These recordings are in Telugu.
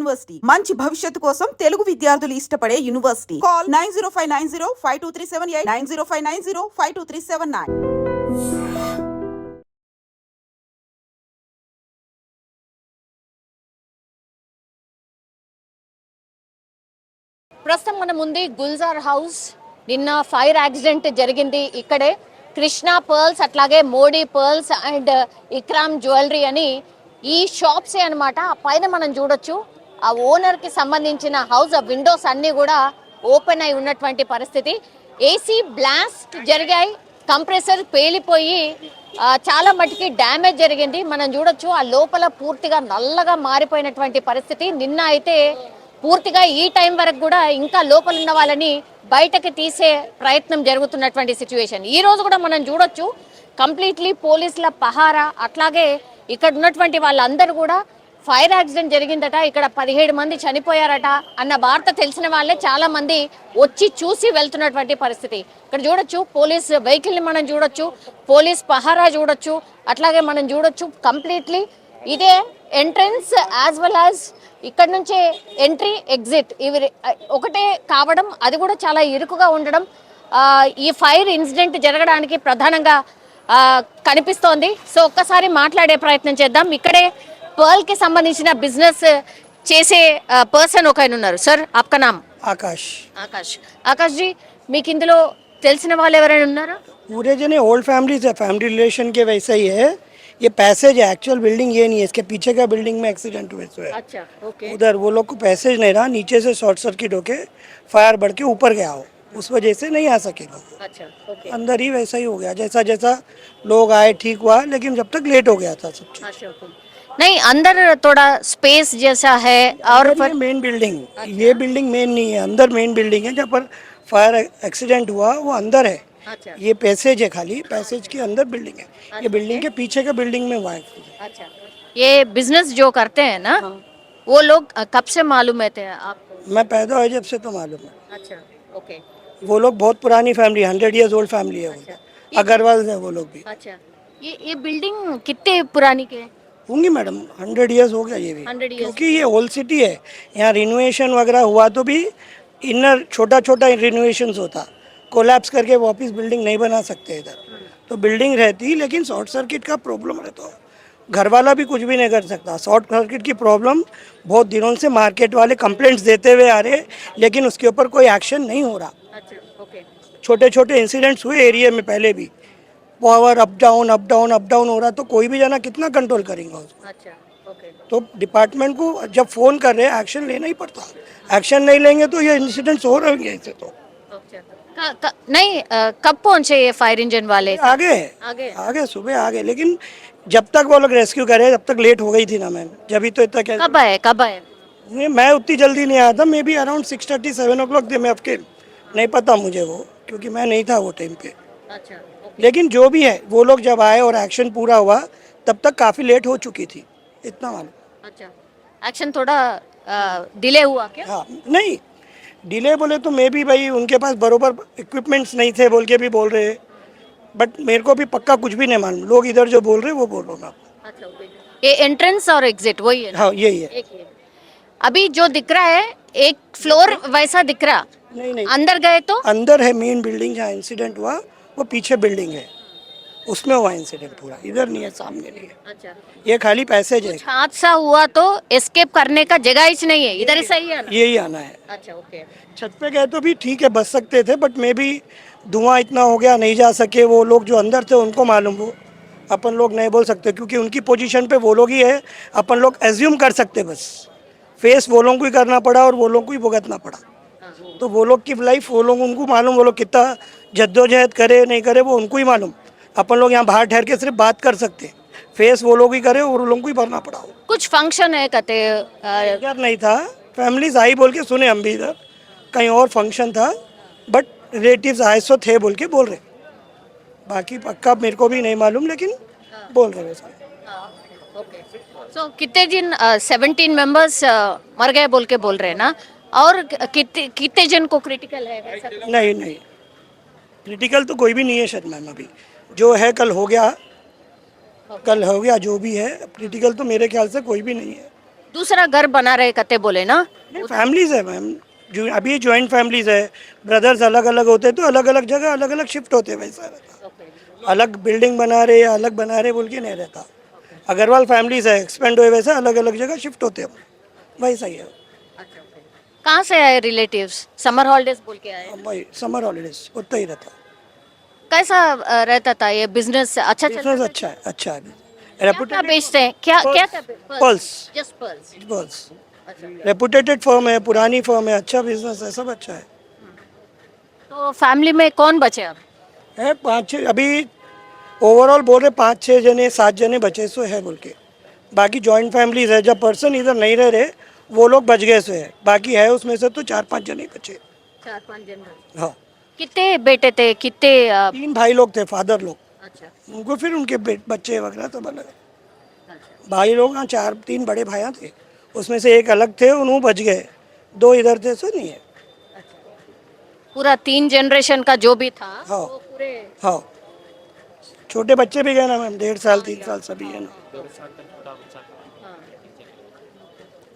యూనివర్సిటీ. మంచి భవిష్యత్తు కోసం తెలుగు విద్యార్థులు ఇష్టపడే university. Call nine zero five nine zero five two three seven eight nine zero five nine zero five two three seven nine. ప్రస్తుతం మన ముందు గుల్జార్ హౌస్. నిన్న ఫైర్ యాక్సిడెంట్ జరిగింది. ఇక్కడే కృష్ణ పర్ల్స్ అట్లాగే Modi pearls and Ikram jewellery అని ఈ షాప్సే అన్నమాట. ఆ పైన మనం చూడొచ్చు. ఆ ఓనర్కి సంబంధించిన హౌస్ ఆ విండోస్ అన్ని కూడా ఓపెన్ అయి ఉన్నటువంటి పరిస్థితి. ఏసీ బ్లాస్ట్ జరిగాయి. కంప్రెసర్ పేలిపోయి చాలా మటుకి డ్యామేజ్ జరిగింది. మనం చూడొచ్చు ఆ లోపల పూర్తిగా నల్లగా మారిపోయినటువంటి పరిస్థితి. నిన్న అయితే పూర్తిగా ఈ టైం వరకు కూడా ఇంకా లోపల ఉన్న వాళ్ళని బయటకి తీసే ప్రయత్నం జరుగుతున్నటువంటి సిచ్యువేషన్ ఈ రోజు కూడా మనం చూడొచ్చు కంప్లీట్లీ పోలీసుల పహారా. అట్లాగే ఇక్కడ ఉన్నటువంటి వాళ్ళందరూ కూడా ఫైర్ యాక్సిడెంట్ జరిగిందట ఇక్కడ పదిహేడు మంది చనిపోయారట అన్న వార్త తెలిసిన వాళ్ళే చాలా మంది వచ్చి చూసి వెళ్తున్నటువంటి పరిస్థితి. ఇక్కడ చూడొచ్చు పోలీస్ వెహికల్ని మనం చూడొచ్చు పోలీస్ పహారా చూడొచ్చు అట్లాగే మనం చూడొచ్చు కంప్లీట్లీ ఇదే ఎంట్రన్స్ యాజ్ వెల్ యాజ్ ఇక్కడ నుంచే ఎంట్రీ ఎగ్జిట్. ఇవి ఒకటే కావడం అది కూడా చాలా ఇరుకుగా ఉండడం ఈ ఫైర్ ఇన్సిడెంట్ జరగడానికి ప్రధానంగా కనిపిస్తోంది. సో ఒక్కసారి మాట్లాడే ప్రయత్నం చేద్దాం. ఇక్కడే పర్ల్ కి సంబంధించిన బిజినెస్ చేసే పర్సన్ ఒక ఆయన ఉన్నారు సార్ ఆప్కా నామ్ आकाश ఆకాష్ ఆకాష్ జీ మీకు ఇందులో తెలిసిన వాళ్ళు ఎవరైనా ఉన్నారా पूरे जने ओल्ड फैमिलीज है फैमिली रिलेशन के वैसा ही है ये पैसेज है एक्चुअल बिल्डिंग ये नहीं है इसके पीछे का बिल्डिंग में एक्सीडेंट हुए सो है అచ్చా ఓకే उधर वो लोग को पैसेज नहीं रहा नीचे से शॉर्ट सर्किट होके फायर बढ़ के ऊपर गया हो उस वजह से नहीं आ सके लोग అచ్చా ఓకే अंदर ही वैसा ही हो गया जैसा जैसा लोग आए ठीक हुआ लेकिन जब तक लेट हो गया था सब चीज अच्छा ओके नहीं अंदर थोड़ा स्पेस जैसा है और ये मेन बिल्डिंग ये बिल्डिंग मेन नहीं है अंदर मेन बिल्डिंग है जहाँ पर फायर एक्सीडेंट हुआ वो अंदर है। अच्छा। ये पैसेज है खाली पैसेज के अंदर बिल्डिंग है। ये बिल्डिंग के पीछे के बिल्डिंग में हुआ है। अच्छा। ये बिज़नेस जो करते हैं ना वो लोग कब से मालूम है थे आपको मैं पैदा हुआ जब से तो मालूम है। अच्छा ओके वो लोग बहुत पुरानी family hundred years old family है वो। अग्रवाल है वो लोग भी। अच्छा। ये ये बिल्डिंग कितने पुरानी के हैं? होंगी मैडम। हंड्रेड इयर्स हो गया ये भी। 100 years. क्योंकि ये ओल्ड सिटी है। यहाँ रिनोवेशन वगैरह हुआ तो भी इनर छोटा छोटा रिनोवेशन होता। कोलैप्स करके वापस बिल्डिंग नहीं बना सकते इधर। तो बिल्डिंग रहती लेकिन शॉर्ट सर्किट का प्रॉब्लम रहता। है घर वाला भी कुछ भी नहीं कर सकता। शॉर्ट सर्किट की प्रॉब्लम बहुत दिनों से मार्केट वाले कंप्लेंट्स देते हुए आ रहे लेकिन उसके ऊपर कोई एक्शन नहीं हो रहा। अच्छा ओके छोटे छोटे इंसिडेंट्स हुए एरिया में पहले भी। Power up down up down up down हो रहा तो कोई भी जना कितना कंट्रोल करेंगे उसको? अच्छा ओके तो डिपार्टमेंट को जब फ़ोन कर रहे हैं एक्शन लेना ही पड़ता है। एक्शन नहीं लेंगे तो ये इंसिडेंट्स हो रहेंगे ऐसे तो। क- क- नहीं कब पहुँचे ये फायर इंजन वाले? आगे आगे आगे सुबह आगे लेकिन जब तक वो लोग रेस्क्यू करे तब तक लेट हो गई थी ना मैम जब ही तो इतना क्या कब आए कब आए? नहीं, मैं उतनी जल्दी नहीं आया था maybe around six thirty seven o'clock थे मैं आपके नहीं पता मुझे वो क्योंकि मैं नहीं था वो टाइम पे। अच्छा। लेकिन जो भी है वो लोग जब आए और एक्शन पूरा हुआ तब तक काफ़ी लेट हो चुकी थी। इतना मालूम। अच्छा। एक्शन थोड़ा डिले हुआ क्या? हाँ नहीं। डिले बोले तो मैं भी भाई उनके पास बरोबर इक्विपमेंट्स नहीं थे बोल के भी बोल रहे। बट मेरे को भी पक्का कुछ भी नहीं मालूम। लोग इधर जो बोल रहे वो बोल रहा हूँ अच्छा ये एंट्रेंस और एग्जिट वही है हाँ यही है। एक ये अभी जो दिख रहा है एक फ्लोर वैसा दिख रहा? नहीं नहीं। अंदर गए तो? अंदर है मेन बिल्डिंग जहाँ इंसिडेंट हुआ। वो पीछे बिल्डिंग है। उसमें हुआ इंसिडेंट पूरा। इधर नहीं है सामने नहीं है। अच्छा। ये खाली पैसेज है। हादसा हुआ तो एस्केप करने का जगह ही नहीं है। इधर ही सही है ना? यही आना है। अच्छा ओके छत पे गए तो भी ठीक है बच सकते थे बट मे भी धुआँ इतना हो गया नहीं जा सके। वो लोग जो अंदर थे उनको मालूम हो। अपन लोग नहीं बोल सकते क्योंकि उनकी पोजीशन पे वो लोग ही है। अपन लोग एज्यूम कर सकते बस। फेस वो लोगों को ही करना पड़ा और वो लोगों को ही भुगतना पड़ा। तो वो लोग की लाइफ वो लोग उनको मालूम वो लोग कितना जद्दोजहद करे नहीं करे वो उनको ही मालूम। अपन लोग यहाँ बाहर ठहर के सिर्फ़ बात कर सकते हैं। फेस वो लोग ही करे और लोगों को ही भरना पड़ा हो। कुछ फ़ंक्शन है कहते यार नहीं था। फैमिलीज़ आई बोल के सुने हम भी इधर। कहीं और फ़ंक्शन था बट रिलेटिव आए सो थे बोल के बोल रहे। बाकी पक्का मेरे को भी नहीं मालूम लेकिन बोल रहे वैसा सो कितने दिन सेवनटीन मेंबर्स मर गए बोल के बोल रहे हैं ना? और कितने कितने जन को क्रिटिकल है वैसा कुछ? नहीं नहीं। क्रिटिकल तो कोई भी नहीं है शायद मैम अभी। जो है कल हो गया। कल हो गया जो भी है क्रिटिकल तो मेरे ख्याल से कोई भी नहीं है। दूसरा घर बना रहे कते बोले ना? नहीं फैमिलीज़ है मैम। जो अभी ज्वाइंट फैमिलीज़ है। ब्रदर्स अलग अलग होते हैं तो अलग अलग जगह अलग अलग शिफ्ट होते हैं वैसा रहता अलग बिल्डिंग बना रहे या अलग बना रहे बोल के नहीं रहता। अग्रवाल फैमिलीज़ है एक्सपेंड हुए वैसा अलग अलग जगह शिफ्ट होते हैं। वैसा ही है। कहाँ से आए रिलेटिव्स समर हॉलीडेज बोल के आए। वही समर हॉलीडेज उतना ही रहता। कैसा अ, रहता था ये बिज़नेस अच्छा चल बिज़नेस अच्छा है अच्छा है। क्या क्या बेचते हैं? क्या क्या Pearls. जस्ट पर्ल्स बस रेपुटेटेड फर्म है पुरानी फर्म है अच्छा बिज़नेस है सब अच्छा है। तो फैमिली में कौन बचे अब? है पाँच छः अभी ओवरऑल बोल रहे पाँच छः जने सात जने बचे सो है बोल के। बाकी जॉइंट फैमिलीज़ है जब पर्सन इधर नहीं रह रहे वो लोग बच गए से है बाकी है उसमें से तो चार पाँच जने बचे। चार पाँच जन हाँ। कितने बेटे थे? कितने तीन भाई लोग थे फादर लोग। अच्छा। उनको फिर उनके बच्चे वगैरह सब अलग है। भाई लोग हाँ चार तीन बड़े भाइयाँ थे। उसमें से एक अलग थे उन्होंने बच गए। दो इधर थे सो नहीं है। पूरा तीन जनरेशन का जो भी था हाँ। वो पूरे हाँ। छोटे बच्चे भी गए ना मैम डेढ़ साल तीन साल सभी है ना।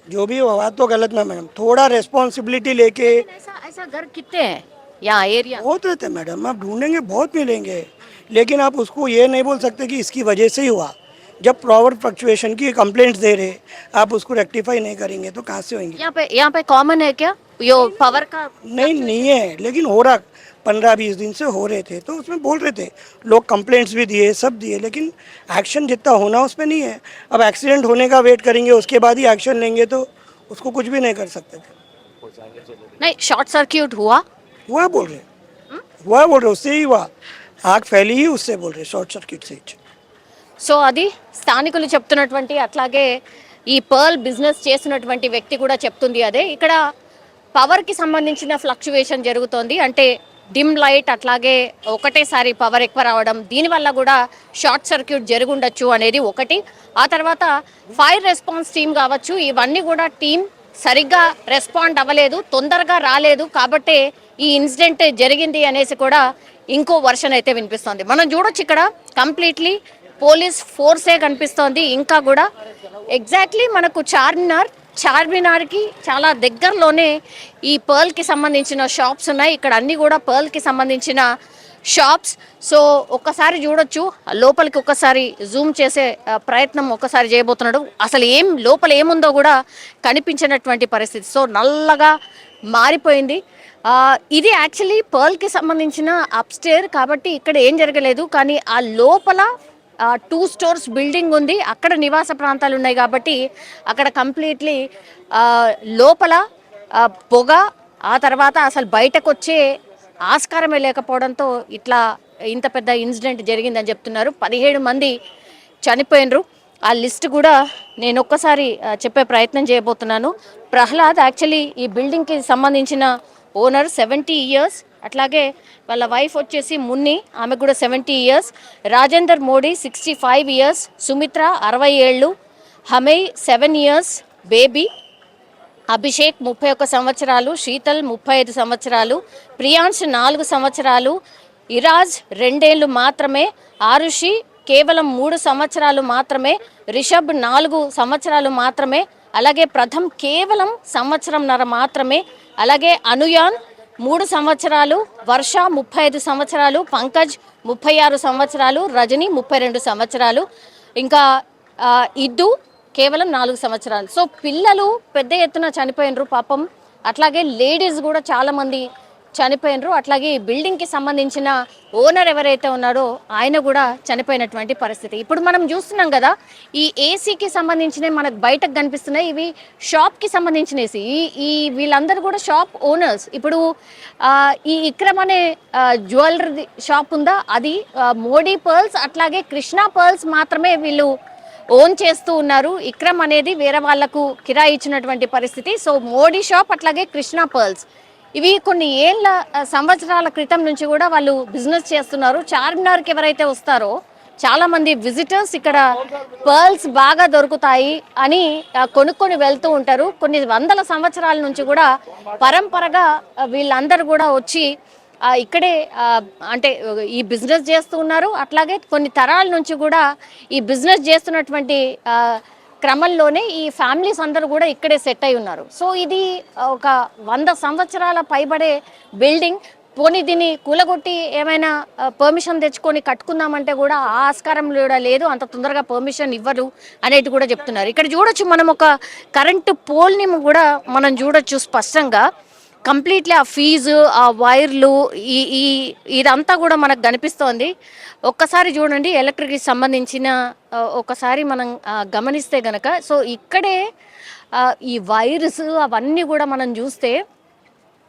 जो भी हुआ तो गलत ना मैडम। थोड़ा रेस्पॉन्सिबिलिटी लेके ऐसा ऐसा घर कितने हैं? यहाँ एरिया बहुत रहते हैं मैडम। आप ढूंढेंगे बहुत मिलेंगे। लेकिन आप उसको ये नहीं बोल सकते कि इसकी वजह से ही हुआ। जब प्रॉवर फ्लक्चुएशन की कंप्लेंट्स दे रहे आप उसको रेक्टिफाई नहीं करेंगे तो कहाँ से होंगे? यहाँ पे यहाँ पे कॉमन है क्या? यो पावर का नहीं नहीं है लेकिन हो रहा पंद्रह बीस दिन से हो रहे थे तो उसमें बोल रहे थे लोग कंप्लेंट्स भी दिए सब दिए लेकिन एक्शन जितना होना उस पर नहीं है अब एक्सीडेंट होने का वेट करेंगे उसके बाद ही एक्शन लेंगे तो उसको कुछ भी नहीं कर सकते थे नहीं शॉर्ट सर्क्यूट हुआ हुआ बोल रहे हुआ बोल रहे उससे ही हुआ आग फैली ही उससे बोल रहे शॉर्ट सर्किट से ही సో అది స్థానికులు చెప్తున్నటువంటి అట్లాగే ఈ పర్ల్ బిజినెస్ చేస్తున్నటువంటి వ్యక్తి కూడా చెప్తుంది అదే ఇక్కడ పవర్కి సంబంధించిన ఫ్లక్చువేషన్ జరుగుతోంది అంటే డిమ్ లైట్ అట్లాగే ఒకటేసారి పవర్ ఎక్కువ రావడం దీనివల్ల కూడా షార్ట్ సర్క్యూట్ జరుగుండొచ్చు అనేది ఒకటి. ఆ తర్వాత ఫైర్ రెస్పాన్స్ టీం కావచ్చు ఇవన్నీ కూడా టీం సరిగ్గా రెస్పాండ్ అవ్వలేదు తొందరగా రాలేదు కాబట్టే ఈ ఇన్సిడెంట్ జరిగింది అనేసి కూడా ఇంకో వర్షన్ అయితే వినిపిస్తోంది. మనం చూడొచ్చు ఇక్కడ కంప్లీట్లీ పోలీస్ ఫోర్సే కనిపిస్తోంది. ఇంకా కూడా ఎగ్జాక్ట్లీ మనకు చార్మినార్ చార్మినార్కి చాలా దగ్గరలోనే ఈ పర్ల్కి సంబంధించిన షాప్స్ ఉన్నాయి. ఇక్కడ అన్నీ కూడా పర్ల్కి సంబంధించిన షాప్స్. సో ఒక్కసారి చూడొచ్చు. లోపలికి ఒక్కసారి జూమ్ చేసే ప్రయత్నం ఒక్కసారి చేయబోతున్నాడు. అసలు ఏం లోపల ఏముందో కూడా కనిపించినటువంటి పరిస్థితి. సో నల్లగా మారిపోయింది. ఇది యాక్చువల్లీ పర్ల్కి సంబంధించిన అప్స్టేర్ కాబట్టి ఇక్కడ ఏం జరగలేదు. కానీ ఆ లోపల టూ స్టోర్స్ బిల్డింగ్ ఉంది. అక్కడ నివాస ప్రాంతాలు ఉన్నాయి కాబట్టి అక్కడ కంప్లీట్లీ లోపల పొగ ఆ తర్వాత అసలు బయటకు వచ్చే ఆస్కారమే లేకపోవడంతో ఇట్లా ఇంత పెద్ద ఇన్సిడెంట్ జరిగిందని చెప్తున్నారు. పదిహేడు మంది చనిపోయినరు. ఆ లిస్ట్ కూడా నేను ఒక్కసారి చెప్పే ప్రయత్నం చేయబోతున్నాను. ప్రహ్లాద్ యాక్చువల్లీ ఈ బిల్డింగ్కి సంబంధించిన ఓనర్ సెవెంటీ ఇయర్స్ అట్లాగే వాళ్ళ వైఫ్ వచ్చేసి మున్ని ఆమె కూడా seventy years Rajender Modi sixty five years Sumitra అరవై ఏళ్ళు. హమై సెవెన్ ఇయర్స్ బేబీ. అభిషేక్ ముప్పై ఒక్క సంవత్సరాలు. శీతల్ ముప్పై ఐదు సంవత్సరాలు. ప్రియాంశ్ నాలుగు సంవత్సరాలు. ఇరాజ్ రెండేళ్ళు మాత్రమే. ఆరుషి కేవలం మూడు సంవత్సరాలు మాత్రమే. రిషబ్ నాలుగు సంవత్సరాలు మాత్రమే. అలాగే ప్రథమ్ కేవలం సంవత్సరంన్నర మాత్రమే. అలాగే అనుయాన్ మూడు సంవత్సరాలు వర్ష ముప్పై ఐదు సంవత్సరాలు పంకజ్ ముప్పై ఆరు సంవత్సరాలు రజని ముప్పై రెండు సంవత్సరాలు. ఇంకా ఇద్దు కేవలం నాలుగు సంవత్సరాలు. సో పిల్లలు పెద్ద ఎత్తున చనిపోయినరు పాపం. అట్లాగే లేడీస్ కూడా చాలామంది చనిపోయినరు. అట్లాగే ఈ బిల్డింగ్కి సంబంధించిన ఓనర్ ఎవరైతే ఉన్నారో ఆయన కూడా చనిపోయినటువంటి పరిస్థితి. ఇప్పుడు మనం చూస్తున్నాం కదా ఈ ఏసీకి సంబంధించిన మనకు బయటకు కనిపిస్తున్నాయి ఇవి షాప్కి సంబంధించిన ఏసీ ఈ ఈ వీళ్ళందరూ కూడా షాప్ ఓనర్స్. ఇప్పుడు ఈ ఇక్రమ్ అనే జ్యువెలరీ షాప్ ఉందా? అది మోడీ పర్ల్స్ అట్లాగే కృష్ణా పర్ల్స్ మాత్రమే వీళ్ళు ఓన్ చేస్తూ ఉన్నారు. ఇక్రమ్ అనేది వేరే వాళ్ళకు కిరాయి ఇచ్చినటువంటి పరిస్థితి. సో మోడీ షాప్ అట్లాగే కృష్ణా పర్ల్స్. ఇవి కొన్ని ఏళ్ళ సంవత్సరాల క్రితం నుంచి కూడా వాళ్ళు బిజినెస్ చేస్తున్నారు. చార్మినార్కి ఎవరైతే వస్తారో చాలా మంది విజిటర్స్ ఇక్కడ పర్ల్స్ బాగా దొరుకుతాయి అని కొనుక్కొని వెళ్తూ ఉంటారు. కొన్ని వందల సంవత్సరాల నుంచి కూడా పరంపరగా వీళ్ళందరూ కూడా వచ్చి ఇక్కడే అంటే ఈ బిజినెస్ చేస్తూ ఉన్నారు. అట్లాగే కొన్ని తరాల నుంచి కూడా ఈ బిజినెస్ చేస్తున్నటువంటి క్రమంలోనే ఈ ఫ్యామిలీస్ అందరూ కూడా ఇక్కడే సెట్ అయి ఉన్నారు. సో ఇది ఒక వంద సంవత్సరాల పైబడే బిల్డింగ్. పోనీ దీన్ని కూలగొట్టి ఏమైనా పర్మిషన్ తెచ్చుకొని కట్టుకుందామంటే కూడా ఆ ఆస్కారం కూడా లేదు అంత తొందరగా పర్మిషన్ ఇవ్వరు అనేది కూడా చెప్తున్నారు. ఇక్కడ చూడొచ్చు మనం ఒక కరెంటు పోల్ని కూడా మనం చూడొచ్చు స్పష్టంగా. కంప్లీట్లీ ఆ ఫీజు ఆ వైర్లు ఈ ఈ ఇదంతా కూడా మనకు కనిపిస్తోంది. ఒక్కసారి చూడండి ఎలక్ట్రిక్కి సంబంధించిన ఒకసారి మనం గమనిస్తే గనక సో ఇక్కడే ఈ వైర్స్ అవన్నీ కూడా మనం చూస్తే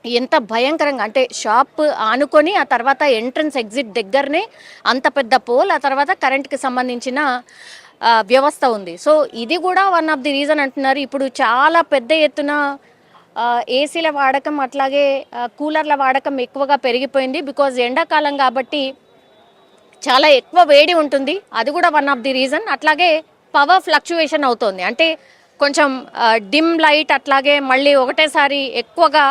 ఎంత భయంకరంగా అంటే షాప్ ఆనుకొని ఆ తర్వాత ఎంట్రన్స్ ఎగ్జిట్ దగ్గరనే అంత పెద్ద పోల్ ఆ తర్వాత కరెంట్కి సంబంధించిన వ్యవస్థ ఉంది. సో ఇది కూడా వన్ ఆఫ్ ది రీజన్ అంటున్నారు. ఇప్పుడు చాలా పెద్ద ఎత్తున ఏసీల వాడకం అట్లాగే కూలర్ల వాడకం ఎక్కువగా పెరిగిపోయింది బికాజ్ ఎండాకాలం కాబట్టి చాలా ఎక్కువ వేడి ఉంటుంది. అది కూడా వన్ ఆఫ్ ది రీజన్ అట్లాగే పవర్ ఫ్లక్చువేషన్ అవుతుంది. అంటే కొంచెం డిమ్ లైట్ అట్లాగే మళ్ళీ ఒకటేసారి ఎక్కువగా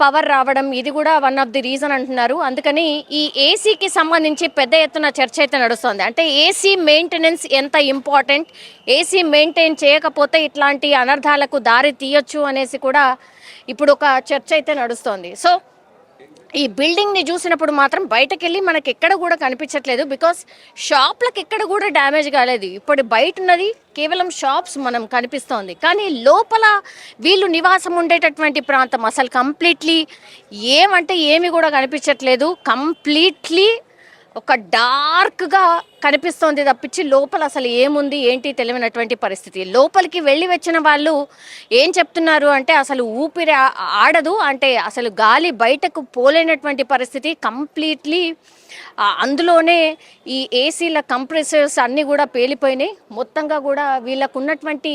పవర్ రావడం ఇది కూడా వన్ ఆఫ్ ది రీజన్ అంటున్నారు. అందుకని ఈ ఏసీకి సంబంధించి పెద్ద ఎత్తున చర్చ అయితే నడుస్తుంది. అంటే ఏసీ మెయింటెనెన్స్ ఎంత ఇంపార్టెంట్ ఏసీ మెయింటైన్ చేయకపోతే ఇట్లాంటి అనర్థాలకు దారి తీయొచ్చు అనేసి కూడా ఇప్పుడు ఒక చర్చ అయితే నడుస్తోంది. సో ఈ బిల్డింగ్ని చూసినప్పుడు మాత్రం బయటకు వెళ్ళి మనకి ఎక్కడ కూడా కనిపించట్లేదు బికాస్ షాప్లకు ఎక్కడ కూడా డ్యామేజ్ కాలేదు. ఇప్పుడు బయట ఉన్నది కేవలం షాప్స్ మనం కనిపిస్తోంది. కానీ లోపల వీళ్ళు నివాసం ఉండేటటువంటి ప్రాంతం అసలు కంప్లీట్లీ ఏమంటే ఏమి కూడా కనిపించట్లేదు. కంప్లీట్లీ ఒక డార్క్గా కనిపిస్తోంది తప్పించి లోపల అసలు ఏముంది ఏంటి తెలియనటువంటి పరిస్థితి. లోపలికి వెళ్ళి వచ్చిన వాళ్ళు ఏం చెప్తున్నారు అంటే అసలు ఊపిరి ఆడదు అంటే అసలు గాలి బయటకు పోలేనటువంటి పరిస్థితి. కంప్లీట్లీ అందులోనే ఈ ఏసీల కంప్రెసర్స్ అన్నీ కూడా పేలిపోయినాయి. మొత్తంగా కూడా వీళ్ళకు ఉన్నటువంటి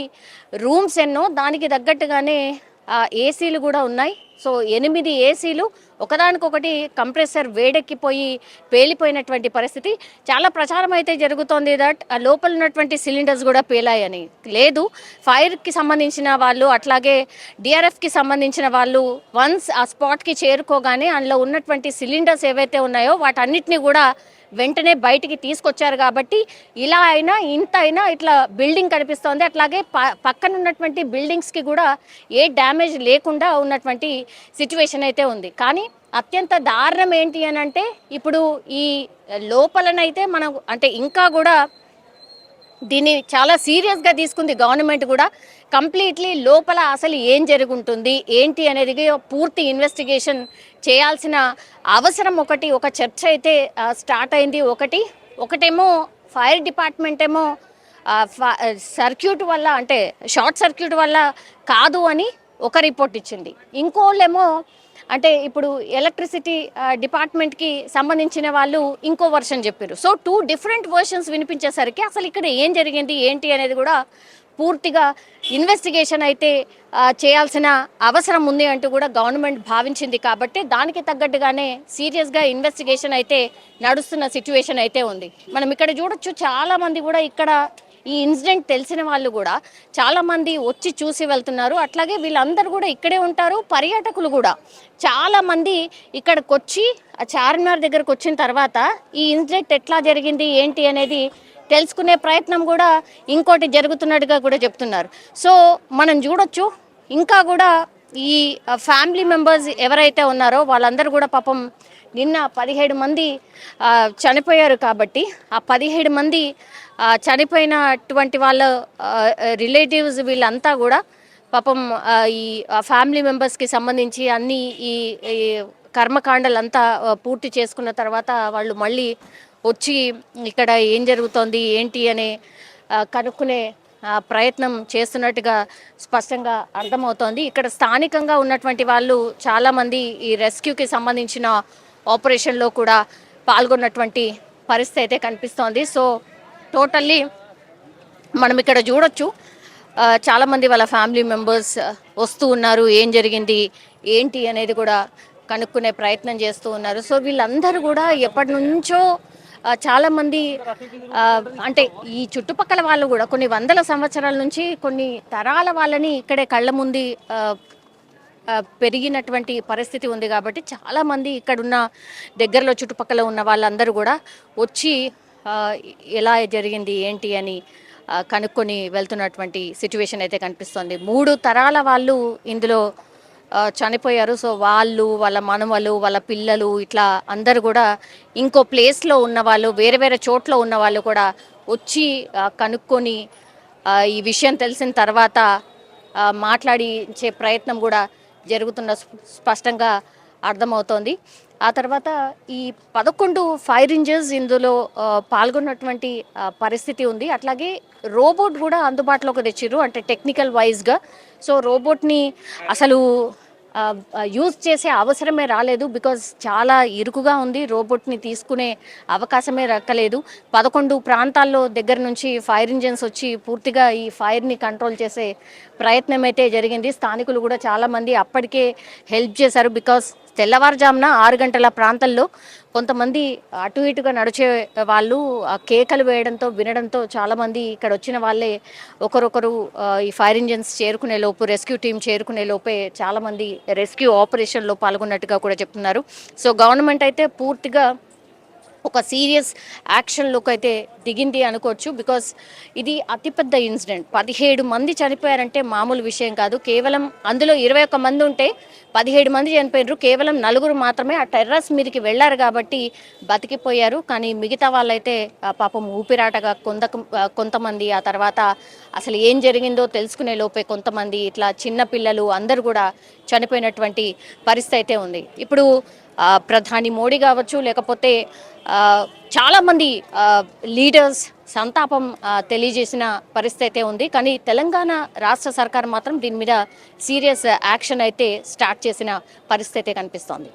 రూమ్స్ ఎన్నో దానికి తగ్గట్టుగానే ఏసీలు కూడా ఉన్నాయి. సో ఎనిమిది ఏసీలు ఒకదానికొకటి కంప్రెసర్ వేడెక్కిపోయి పేలిపోయినటువంటి పరిస్థితి. చాలా ప్రచారం అయితే జరుగుతోంది దట్ ఆ లోపల ఉన్నటువంటి సిలిండర్స్ కూడా పేలాయని. లేదు ఫైర్కి సంబంధించిన వాళ్ళు అట్లాగే డిఆర్ఎఫ్కి సంబంధించిన వాళ్ళు వన్స్ ఆ స్పాట్కి చేరుకోగానే అందులో ఉన్నటువంటి సిలిండర్స్ ఏవైతే ఉన్నాయో వాటన్నిటిని కూడా వెంటనే బయటికి తీసుకొచ్చారు కాబట్టి ఇలా అయినా ఇంత అయినా ఇట్లా బిల్డింగ్ కనిపిస్తోంది. అట్లాగే పక్కన ఉన్నటువంటి బిల్డింగ్స్కి కూడా ఏ డ్యామేజ్ లేకుండా ఉన్నటువంటి సిచ్యువేషన్ అయితే ఉంది. కానీ అత్యంత దారుణం ఏంటి అని అంటే ఇప్పుడు ఈ లోపలనైతే మనం అంటే ఇంకా కూడా దీన్ని చాలా సీరియస్గా తీసుకుంది గవర్నమెంట్ కూడా. కంప్లీట్లీ లోపల అసలు ఏం జరుగుంటుంది ఏంటి అనేది పూర్తి ఇన్వెస్టిగేషన్ చేయాల్సిన అవసరం ఒకటి ఒక చర్చ అయితే స్టార్ట్ అయింది ఒకటి. ఒకటేమో ఫైర్ డిపార్ట్మెంట్ ఏమో ఫ- సర్క్యూట్ వల్ల అంటే షార్ట్ సర్క్యూట్ వల్ల కాదు అని ఒక రిపోర్ట్ ఇచ్చింది. ఇంకోళ్ళేమో అంటే ఇప్పుడు ఎలక్ట్రిసిటీ డిపార్ట్మెంట్కి సంబంధించిన వాళ్ళు ఇంకో వర్షన్ చెప్పారు. సో టూ డిఫరెంట్ వర్షన్స్ వినిపించేసరికి అసలు ఇక్కడ ఏం జరిగింది ఏంటి అనేది కూడా పూర్తిగా ఇన్వెస్టిగేషన్ అయితే చేయాల్సిన అవసరం ఉంది అంటూ కూడా గవర్నమెంట్ భావించింది కాబట్టి దానికి తగ్గట్టుగానే సీరియస్గా ఇన్వెస్టిగేషన్ అయితే నడుస్తున్న సిచ్యువేషన్ అయితే ఉంది. మనం ఇక్కడ చూడొచ్చు చాలామంది కూడా ఇక్కడ ఈ ఇన్సిడెంట్ తెలిసిన వాళ్ళు కూడా చాలామంది వచ్చి చూసి వెళ్తున్నారు. అట్లాగే వీళ్ళందరూ కూడా ఇక్కడే ఉంటారు. పర్యాటకులు కూడా చాలామంది ఇక్కడికి వచ్చి ఆ చార్మినార్ దగ్గరకు వచ్చిన తర్వాత ఈ ఇన్సిడెంట్ ఎట్లా జరిగింది ఏంటి అనేది తెలుసుకునే ప్రయత్నం కూడా ఇంకోటి జరుగుతున్నట్టుగా కూడా చెప్తున్నారు. సో మనం చూడొచ్చు. ఇంకా కూడా ఈ ఫ్యామిలీ మెంబర్స్ ఎవరైతే ఉన్నారో వాళ్ళందరూ కూడా పాపం నిన్న పదిహేడు మంది చనిపోయారు కాబట్టి ఆ పదిహేడు మంది చనిపోయినటువంటి వాళ్ళ రిలేటివ్స్ వీళ్ళంతా కూడా పాపం ఈ ఫ్యామిలీ మెంబర్స్కి సంబంధించి అన్ని ఈ ఈ కర్మకాండలంతా పూర్తి చేసుకున్న తర్వాత వాళ్ళు మళ్ళీ వచ్చి ఇక్కడ ఏం జరుగుతోంది ఏంటి అనే కనుక్కునే ప్రయత్నం చేస్తున్నట్టుగా స్పష్టంగా అర్థమవుతోంది. ఇక్కడ స్థానికంగా ఉన్నటువంటి వాళ్ళు చాలామంది ఈ రెస్క్యూకి సంబంధించిన ఆపరేషన్లో కూడా పాల్గొన్నటువంటి పరిస్థితి అయితే కనిపిస్తోంది. సో టోటల్లీ మనం ఇక్కడ చూడొచ్చు. చాలామంది వాళ్ళ ఫ్యామిలీ మెంబర్స్ వస్తూ ఉన్నారు. ఏం జరిగింది? ఏంటి అనేది కూడా కనుక్కునే ప్రయత్నం చేస్తూ ఉన్నారు. సో వీళ్ళందరూ కూడా ఎప్పటి నుంచో చాలామంది అంటే ఈ చుట్టుపక్కల వాళ్ళు కూడా కొన్ని వందల సంవత్సరాల నుంచి కొన్ని తరాల వాళ్ళని ఇక్కడే కళ్ళ ముందు పెరిగినటువంటి పరిస్థితి ఉంది కాబట్టి చాలామంది ఇక్కడున్న దగ్గరలో చుట్టుపక్కల ఉన్న వాళ్ళందరూ కూడా వచ్చి ఎలా జరిగింది ఏంటి అని కనుక్కొని వెళ్తున్నటువంటి సిచ్యువేషన్ అయితే కనిపిస్తోంది. మూడు తరాల వాళ్ళు ఇందులో చనిపోయారు. సో వాళ్ళు వాళ్ళ మనవలు వాళ్ళ పిల్లలు ఇట్లా అందరు కూడా ఇంకో ప్లేస్లో ఉన్న వాళ్ళు వేరే వేరే చోట్ల ఉన్న వాళ్ళు కూడా వచ్చి కనుక్కొని ఈ విషయం తెలిసిన తర్వాత మాట్లాడించే ప్రయత్నం కూడా జరుగుతున్న స్పష్టంగా అర్థమవుతోంది. ఆ తర్వాత ఈ పదకొండు ఫైర్ ఇంజన్స్ ఇందులో పాల్గొన్నటువంటి పరిస్థితి ఉంది. అట్లాగే రోబోట్ కూడా అందుబాటులోకి తెచ్చిర్రు అంటే టెక్నికల్ వైజ్గా సో రోబోట్ని అసలు యూజ్ చేసే అవసరమే రాలేదు బికాజ్ చాలా ఇరుకుగా ఉంది. రోబోట్ని తీసుకునే అవకాశమే రక్కలేదు. పదకొండు ప్రాంతాల్లో దగ్గర నుంచి ఫైర్ ఇంజన్స్ వచ్చి పూర్తిగా ఈ ఫైర్ని కంట్రోల్ చేసే ప్రయత్నం అయితే జరిగింది. స్థానికులు కూడా చాలామంది అప్పటికే హెల్ప్ చేశారు బికాస్ తెల్లవారుజామున ఆరు గంటల ప్రాంతంలో కొంతమంది అటు ఇటుగా నడిచే వాళ్ళు ఆ కేకలు వేయడంతో వినడంతో చాలామంది ఇక్కడ వచ్చిన వాళ్ళే ఒకరొకరు ఈ ఫైర్ ఇంజన్స్ చేరుకునే లోపు రెస్క్యూ టీం చేరుకునే లోపే చాలామంది రెస్క్యూ ఆపరేషన్లో పాల్గొన్నట్టుగా కూడా చెప్తున్నారు. సో గవర్నమెంట్ అయితే పూర్తిగా ఒక సీరియస్ యాక్షన్లోకి అయితే దిగింది అనుకోవచ్చు బికాస్ ఇది అతిపెద్ద ఇన్సిడెంట్. పదిహేడు మంది చనిపోయారంటే మామూలు విషయం కాదు. కేవలం అందులో ఇరవై ఒక్క మంది ఉంటే పదిహేడు మంది చనిపోయారు కేవలం నలుగురు మాత్రమే ఆ టెర్రస్ మీదకి వెళ్ళారు కాబట్టి బతికిపోయారు. కానీ మిగతా వాళ్ళైతే పాపం ఊపిరాటగా కొంత కొంతమంది ఆ తర్వాత అసలు ఏం జరిగిందో తెలుసుకునే లోపే కొంతమంది ఇట్లా చిన్న పిల్లలు అందరూ కూడా చనిపోయినటువంటి పరిస్థితి అయితే ఉంది. ఇప్పుడు ప్రధాని మోడీ కావచ్చు లేకపోతే చాలామంది లీడర్స్ సంతాపం తెలియజేసిన పరిస్థితి అయితే ఉంది. కానీ తెలంగాణ రాష్ట్ర సర్కార్ మాత్రం దీని మీద సీరియస్ యాక్షన్ అయితే స్టార్ట్ చేసిన పరిస్థితి అయితే కనిపిస్తోంది.